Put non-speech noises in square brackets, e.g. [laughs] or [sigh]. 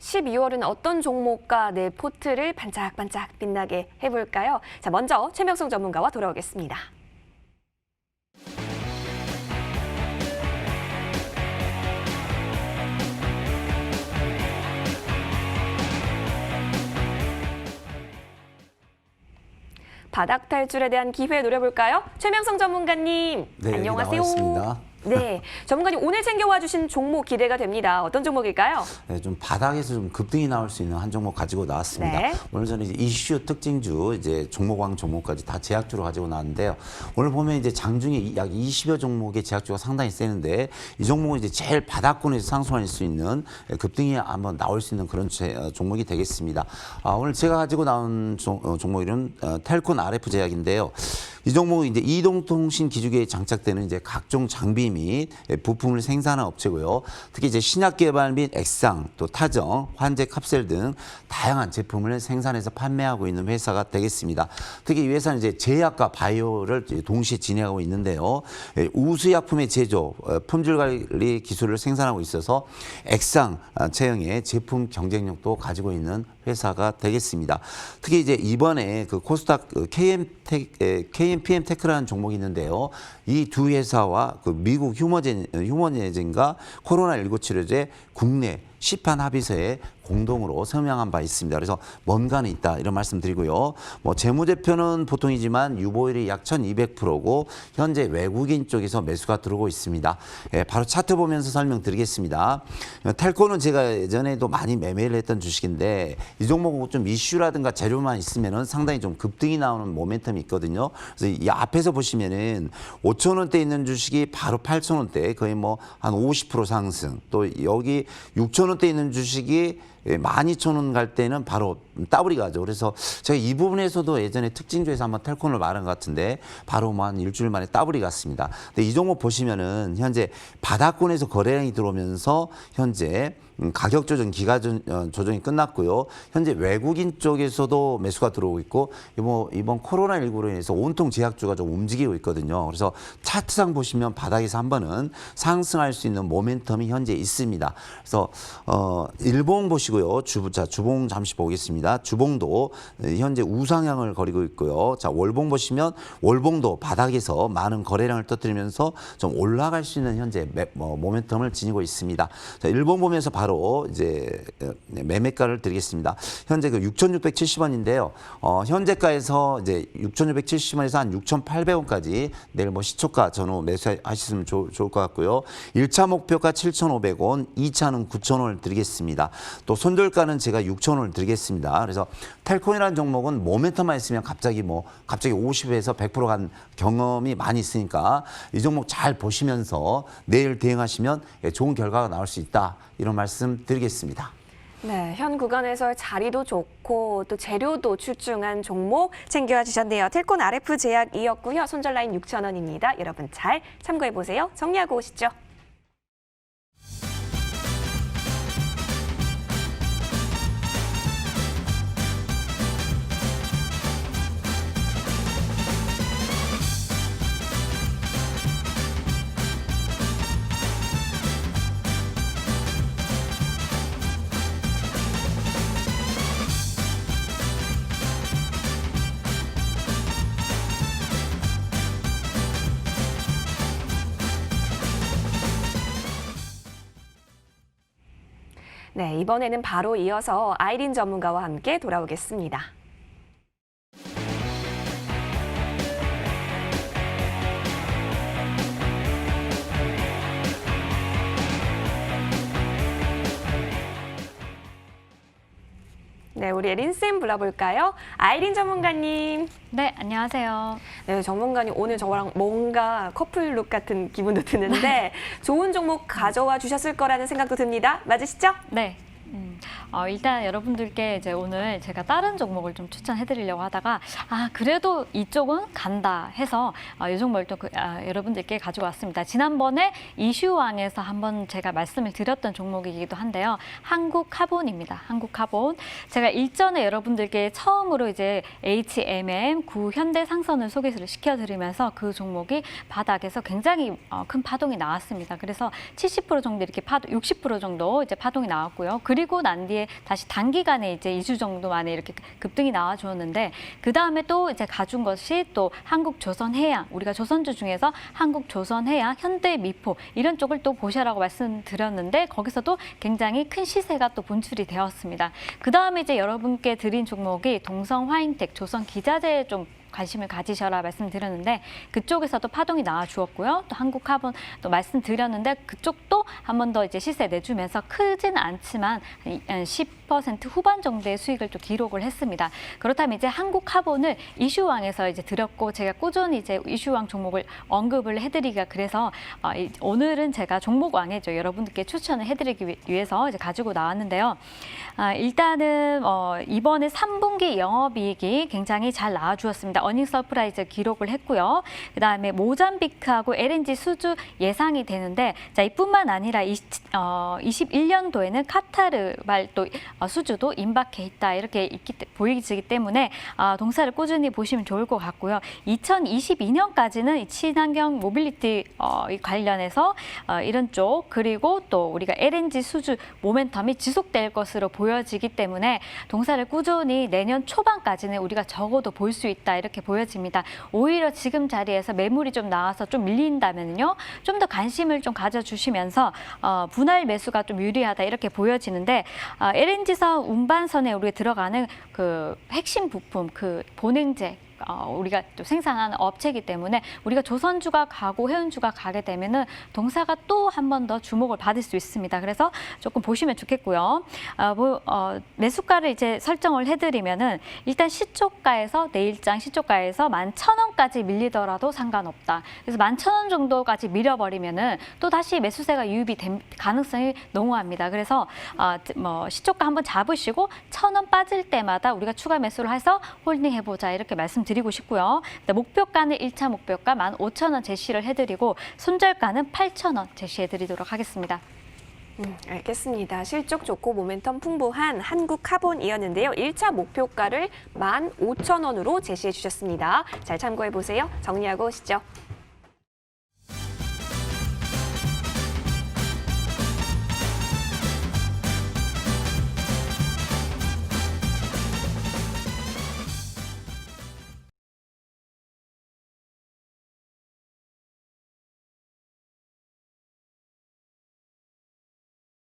(12월은) 어떤 종목과 내 포트를 반짝반짝 빛나게 해볼까요? 자, 먼저 최명성 전문가와 돌아오겠습니다. 바닥 탈출에 대한 기회 노려볼까요? 최명성 전문가님, 네, 안녕하세요. 나와 있습니다. 네, 전문가님 오늘 챙겨와 주신 종목 기대가 됩니다. 어떤 종목일까요? 네, 좀 바닥에서 좀 급등이 나올 수 있는 한 종목 가지고 나왔습니다. 네. 오늘 저는 이제 이슈 특징주, 이제 종목왕 종목까지 다 제약주로 가지고 나왔는데요. 오늘 보면 이제 장중에 약 20여 종목의 제약주가 상당히 세는데 이 종목은 이제 제일 바닥권에서 상승할 수 있는 급등이 한번 나올 수 있는 그런 제- 어, 종목이 되겠습니다. 아, 오늘 제가 가지고 나온 종, 어, 종목 이름 어, 텔콘 RF 제약인데요. 이 종목은 이제 이동통신 기주계에 장착되는 이제 각종 장비 및 부품을 생산하는 업체고요. 특히 이제 신약 개발 및 액상, 또 타정, 환제 캅셀 등 다양한 제품을 생산해서 판매하고 있는 회사가 되겠습니다. 특히 이 회사는 이제 제약과 바이오를 동시에 진행하고 있는데요. 예, 우수약품의 제조, 어, 품질 관리 기술을 생산하고 있어서 액상 아, 체형의 제품 경쟁력도 가지고 있는 회사가 되겠습니다. 특히 이제 이번에 그 코스닥 그 KM KMPM 테크라는 종목이 있는데요. 이 두 회사와 그 미국 휴머젠 휴머제진과 코로나19 치료제 국내 시판 합의서에 공동으로 서명한 바 있습니다. 그래서 뭔가는 있다 이런 말씀드리고요. 뭐 재무제표는 보통이지만 유보율이 약 1,200%고 현재 외국인 쪽에서 매수가 들어오고 있습니다. 예, 바로 차트 보면서 설명드리겠습니다. 어, 텔코는 제가 예전에도 많이 매매를 했던 주식인데 이 종목은 좀 이슈라든가 재료만 있으면은 상당히 좀 급등이 나오는 모멘텀이 있거든요. 그래서 이 앞에서 보시면은 5천 원대 있는 주식이 바로 8천 원대 거의 뭐 한 50% 상승. 또 여기 6천 원대 있는 주식이 12,000원 갈 때는 바로 따블이 가죠. 그래서 제가 이 부분에서도 예전에 특징주에서 한번 텔콘을 말한 것 같은데 바로 뭐 한 일주일 만에 따블이 갔습니다. 근데 이 종목 보시면은 현재 바닥권에서 거래량이 들어오면서 현재 음, 가격 조정 기가 조- 어, 조정이 끝났고요. 현재 외국인 쪽에서도 매수가 들어오고 있고 이번 이번 코로나 19로 인해서 온통 제약주가 좀 움직이고 있거든요. 그래서 차트상 보시면 바닥에서 한 번은 상승할 수 있는 모멘텀이 현재 있습니다. 그래서 어 일봉 보시고요. 주부 자 주봉 잠시 보겠습니다. 주봉도 현재 우상향을 거리고 있고요. 자 월봉 보시면 월봉도 바닥에서 많은 거래량을 터뜨리면서 좀 올라갈 수 있는 현재 매, 뭐, 모멘텀을 지니고 있습니다. 자 일봉 보면서 바로 이제 어, 매매가를 드리겠습니다. 현재 그 6,670원인데요. 어, 현재가에서 이제 6,670원에서 한 6,800원까지 내일 뭐 시초가 전후 매수하시면 좋, 좋을 것 같고요. 1차 목표가 7,500원, 2차는 9,000원을 드리겠습니다. 또 손절가는 제가 6,000원을 드리겠습니다. 그래서 텔콘이라는 종목은 모멘텀만 있으면 갑자기 뭐 갑자기 50에서 100%간 경험이 많이 있으니까 이 종목 잘 보시면서 내일 대응하시면 예, 좋은 결과가 나올 수 있다. 이런 말씀 드리겠습니다. 네, 현 구간에서 자리도 좋고 또 재료도 출중한 종목 챙겨와 주셨네요. 텔콘 RF 제약이었고요. 손절 라인 6,000원입니다. 여러분 잘 참고해 보세요. 정리하고 오시죠. 네, 이번에는 바로 이어서 아이린 전문가와 함께 돌아오겠습니다. 네, 우리 린쌤 불러볼까요? 아이린 전문가님. 네, 안녕하세요. 네, 전문가님 오늘 저랑 뭔가 커플룩 같은 기분도 드는데 [laughs] 좋은 종목 가져와 주셨을 거라는 생각도 듭니다. 맞으시죠? 네. 음, 어, 일단 여러분들께 이제 오늘 제가 다른 종목을 좀 추천해드리려고 하다가 아 그래도 이쪽은 간다 해서 어, 이 종목을 또 그, 아, 여러분들께 가지고 왔습니다. 지난번에 이슈왕에서 한번 제가 말씀을 드렸던 종목이기도 한데요. 한국 카본입니다. 한국 카본. 제가 일전에 여러분들께 처음으로 이제 HMM 구 현대 상선을 소개를 시켜드리면서 그 종목이 바닥에서 굉장히 어, 큰 파동이 나왔습니다. 그래서 70% 정도 이렇게 파동, 60% 정도 이제 파동이 나왔고요. 그리고 난 뒤에 다시 단기간에 이제 2주 정도 만에 이렇게 급등이 나와 주었는데 그 다음에 또 이제 가준 것이 또 한국 조선해양 우리가 조선주 중에서 한국 조선해양, 현대 미포 이런 쪽을 또 보셔라고 말씀드렸는데 거기서도 굉장히 큰 시세가 또 분출이 되었습니다. 그 다음에 이제 여러분께 드린 종목이 동성 화인텍, 조선 기자재 좀 관심을 가지셔라 말씀드렸는데 그쪽에서도 파동이 나와 주었고요. 또 한국 카본 또 말씀드렸는데 그쪽도 한 번 더 이제 시세 내주면서 크지는 않지만 10% 후반 정도의 수익을 또 기록을 했습니다. 그렇다면 이제 한국 카본을 이슈왕에서 이제 드렸고 제가 꾸준히 이제 이슈왕 종목을 언급을 해드리기가 그래서 어, 이- 오늘은 제가 종목왕에 저 여러분들께 추천을 해드리기 위- 위해서 이제 가지고 나왔는데요. 아, 일단은 어, 이번에 3분기 영업이익이 굉장히 잘 나와주었습니다. 어닝 서프라이즈 기록을 했고요. 그 다음에 모잠비크하고 LNG 수주 예상이 되는데 자 이뿐만 아니라 이, 어, 21년도에는 카타르발 또 어, 수주도 임박해 있다 이렇게 있기, 때- 보이기 때문에 아, 동사를 꾸준히 보시면 좋을 것 같고요. 2022년까지는 친환경 모빌리티 어, 이 관련해서 어, 이런 쪽 그리고 또 우리가 LNG 수주 모멘텀이 지속될 것으로 보여지기 때문에 동사를 꾸준히 내년 초반까지는 우리가 적어도 볼 수 있다 이렇게 보여집니다. 오히려 지금 자리에서 매물이 좀 나와서 좀 밀린다면요, 좀 더 관심을 좀 가져주시면서 어, 분할 매수가 좀 유리하다 이렇게 보여지는데 어, LNG선 운반선에 우리가 들어가는 그 핵심 부품 그 본행제 어, 우리가 또 생산하는 업체이기 때문에 우리가 조선주가 가고 해운주가 가게 되면은 동사가 또 한 번 더 주목을 받을 수 있습니다. 그래서 조금 보시면 좋겠고요. 어, 뭐, 어, 매수가를 이제 설정을 해드리면은 일단 시초가에서 내일장 시초가에서 만 천 원까지 밀리더라도 상관없다. 그래서 만 천 원 정도까지 밀어버리면은 또 다시 매수세가 유입이 될 가능성이 농후합니다. 그래서 어, 뭐 시초가 한번 잡으시고 천 원 빠질 때마다 우리가 추가 매수를 해서 홀딩 해보자 이렇게 말씀 드리고 싶고요. 네, 목표가는 1차 목표가 15,000원 제시를 해드리고 손절가는 8,000원 제시해드리도록 하겠습니다. 음, 알겠습니다. 실적 좋고 모멘텀 풍부한 한국 카본이었는데요. 1차 목표가를 15,000원으로 제시해 주셨습니다. 잘 참고해 보세요. 정리하고 오시죠.